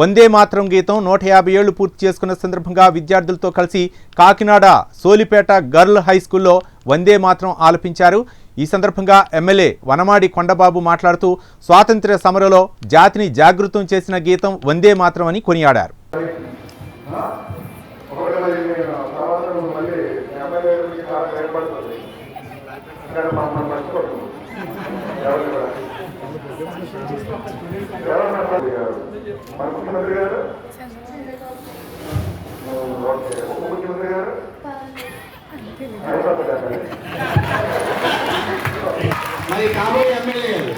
వందే మాత్రం గీతం నూట యాభై ఏళ్ళు పూర్తి చేసుకున్న సందర్భంగా విద్యార్థులతో కలిసి కాకినాడ సోలిపేట గర్ల్ హై స్కూల్లో వందే మాత్రం ఆలపించారు. ఈ సందర్భంగా ఎమ్మెల్యే వనమాడి కొండబాబు మాట్లాడుతూ స్వాతంత్ర్య సమరలో జాతిని జాగృతం చేసిన గీతం వందే మాత్రం అని కొనియాడారు. ముఖ్యమంత్రి గారు ముఖ్యమంత్రి గారు మరి కాబోయే ఎమ్మెల్యే గారు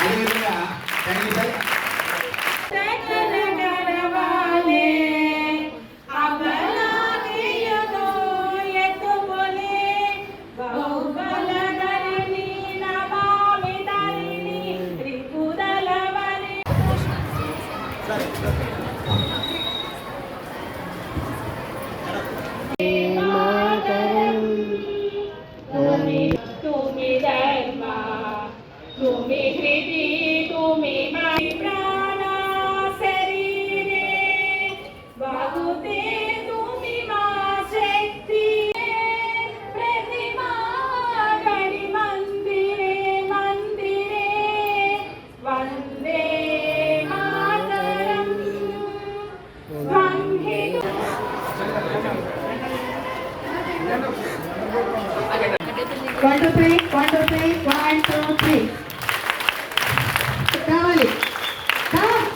అదేవిధంగా one two three one two three one two three కావాలి కావాలి.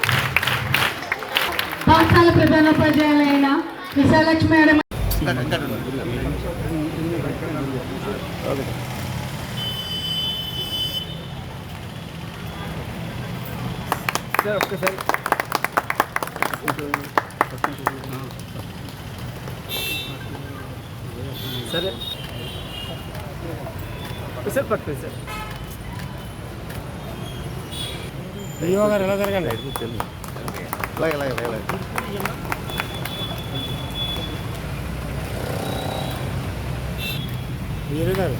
పాఠశాల ప్రధానోపాధ్యాయులైన విశాలక్ష్మి మేడం. సరే సార్ పట్టుకోండి సార్ డిఓ గారు ఎలా జరగండి అలాగే అలాగే అలాగే డిఓ గారు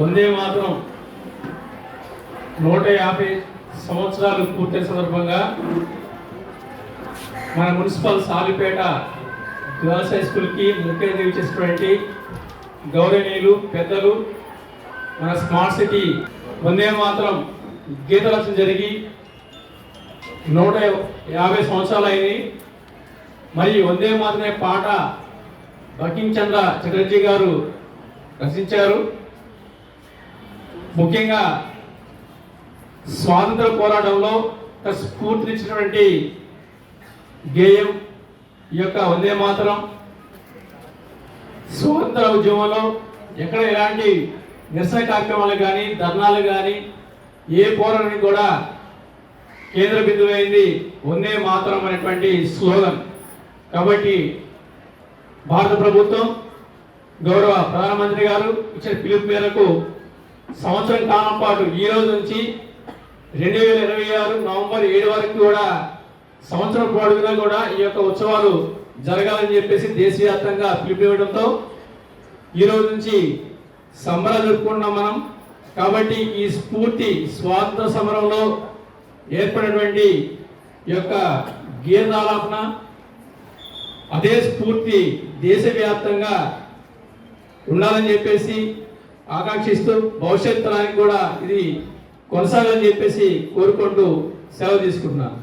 వందే మాత్రం నూట యాభై సంవత్సరాలు పూర్తయిన సందర్భంగా మన మున్సిపల్ సాలిపేట గర్ల్స్ హై స్కూల్కి ముఖ్య అతిథి చేసినటువంటి గౌరవనీయులు పెద్దలు మన స్మార్ట్ సిటీ వందే మాత్రం గీతరచన జరిగి నూట యాభై సంవత్సరాలు అయింది. మరి వందే మాత్రమే పాట బకిం చంద్ర చటర్జీ గారు రచించారు. ముఖ్యంగా స్వాతంత్ర పోరాటంలో స్ఫూర్తినిచ్చినటువంటి గేయం ఈ యొక్క వందే మాత్రం. స్వాతంత్ర ఉద్యమంలో ఎక్కడ ఎలాంటి నిరసన కార్యక్రమాలు కానీ ధర్నాలు కానీ ఏ పోరాటానికి కూడా కేంద్ర బిందువైంది వందే మాత్రం అనేటువంటి స్లోగన్. కాబట్టి భారత ప్రభుత్వం గౌరవ ప్రధానమంత్రి గారు ఇచ్చిన పిలుపు మేరకు సంవత్సరం కాలం పాటు ఈ రోజు నుంచి రెండు వేల ఇరవై ఆరు నవంబర్ ఏడు వరకు కూడా సంవత్సరం పొడుగునా కూడా ఈ యొక్క ఉత్సవాలు జరగాలని చెప్పేసి దేశవ్యాప్తంగా పిలిపివ్వడంతో ఈ రోజు నుంచి సంబరాలు జరుపుకుంటున్నాం మనం. కాబట్టి ఈ స్ఫూర్తి స్వాతంత్ర సమరంలో ఏర్పడినటువంటి ఈ యొక్క గీతాలాపన అదే స్ఫూర్తి దేశవ్యాప్తంగా ఉండాలని చెప్పేసి ఆకాంక్షిస్తూ భవిష్యత్ తరానికి కూడా ఇది కొనసాగాలని చెప్పేసి కోరుకుంటూ సెలవు తీసుకుంటున్నాను.